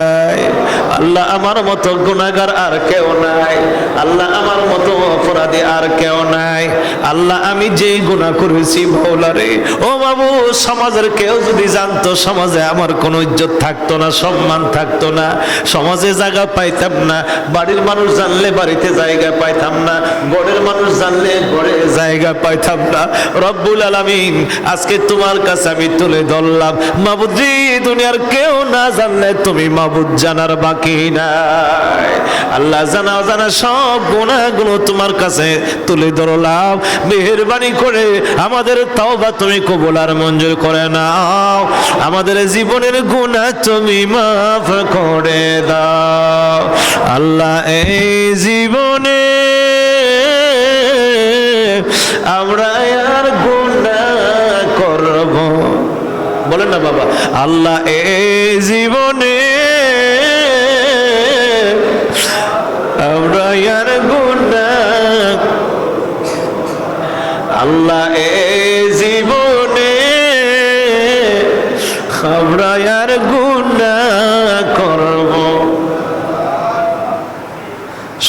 Eh আল্লাহ আমার মতো গুনাহগার আর কেউ নাই। আল্লাহ আমার মতো অপরাধী আর কেউ নাই। আল্লাহ আমি যে গুনাহ করেছি ভোলারে ও বাবু, সমাজের কেউ যদি জানতো, সমাজে আমার কোনো ইজ্জত থাকতো না, সম্মান থাকতো না, সমাজে জায়গা পাইতাম না, বাড়ির মানুষ জানলে বাড়িতে জায়গা পাইতাম না গড়ের মানুষ জানলে গড়ে জায়গা পাইতাম না। রব্বুল আলামিন, আজকে তোমার কাছে আমি তুলে ধরলাম। মাবুদ্রি দুনিয়ার কেউ না জানলে তুমি মাবুদ জানার বাকি নাই। আল্লাহ জানা জানা সব গুণাগুলো তোমার কাছে তুলে মেহরবানি করে আমাদের তুমি কবুল আর মঞ্জুর করে নাও। আমাদের জীবনের গুণা তুমি মাফ করে দাও। আল্লাহ, এই জীবনে আমরা আর গুণা করব। বলেন না বাবা, আল্লাহ, এই জীবনে আল্লাহ এই জীবনে আমরা আর গুণা করব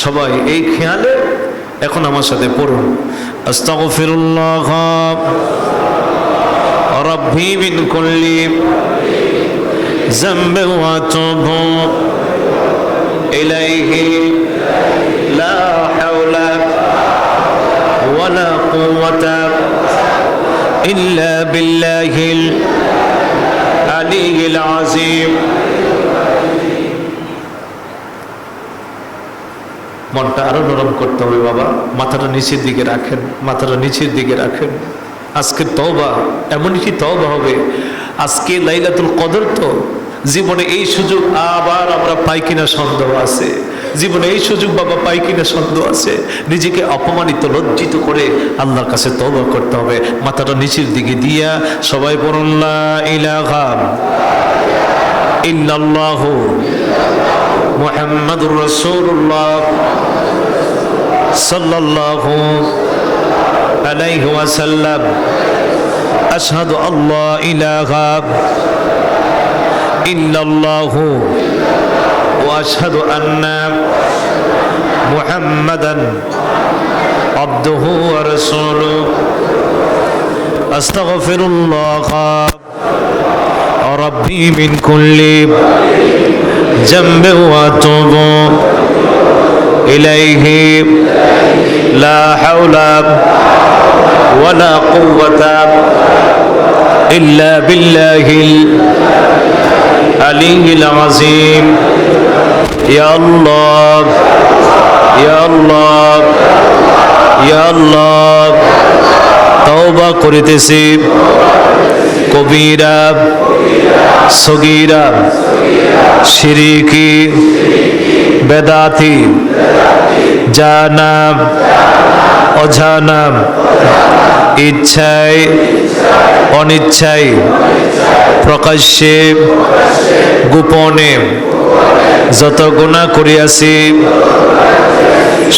সবাই এই খেয়ালে এখন আমার সাথে পড়ুন আস্তাগফিরুল্লাহ ربي من كل ذنب واتوب إليه لا قوة إلا بالله العلي العظيم মনটা আরো নরম করতে হবে বাবা মাথাটা নিচের দিকে রাখেন মাথাটা নিচের দিকে রাখেন আজকে তওবা এমন কি তওবা হবে আজকে লাইলাতুল কদর তো জীবনে এই সুযোগ আবার আমরা পাই কিনা সন্দেহ আছে জীবনে এই সুযোগ বাবা পাই কিনা সন্দেহ আছে। নিজেকে অপমানিত, লজ্জিত করে আল্লাহর কাছে তবা করতে হবে। মাথাটা নিচের দিকে দিয়া সবাই পড়ল্লা ইলাহা ইল্লাল্লাহ মোহাম্মদুর রসুল্লাহ সাল্লাহ আলাইহি ওয়াসাল্লাম। আশহাদু আল্লাহ ইলাহা ইল্লাল্লাহু وأشهد أن محمدا عبده ورسوله. أستغفر الله ربي من كل ذنب وأتوب إليه. لا حول ولا قوة إلا بالله العلي العظيم. يا الله يا الله يا الله তওবা করিতেছি কবিরা সগীরা শিরিকি বেদাতি জানাম অজানাম ইচ্ছায় অনিচ্ছায় প্রকাশ্যে গোপনে যত গুণা করিয়াছি,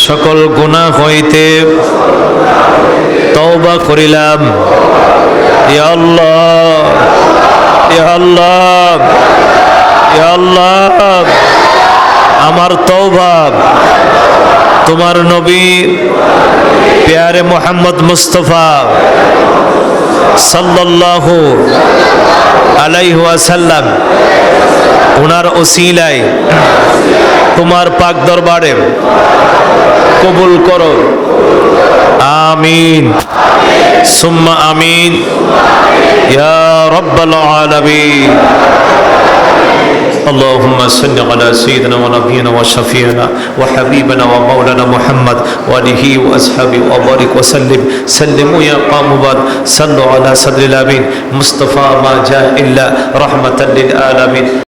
সকল গুণা হইতে তওবা করিলাম। আমার তওবা, তোমার নবী প্যারে মোহাম্মদ মুস্তফা সাল্লাল্লাহু আলাইহি ওয়াসাল্লাম ওনার ওসিলায় তোমার পাক দরবারে কবুল করো আমিন সুম্মা আমিন ইয়া রব্বাল আলামিন اللهم صل على سيدنا ونبينا وشفيعنا وحبيبنا ومولانا محمد وآله وأصحابه وبارك وسلم سلموا يا قوم بعد صلوا على صدر الأمين مصطفى ما جاء إلا رحمة للعالمين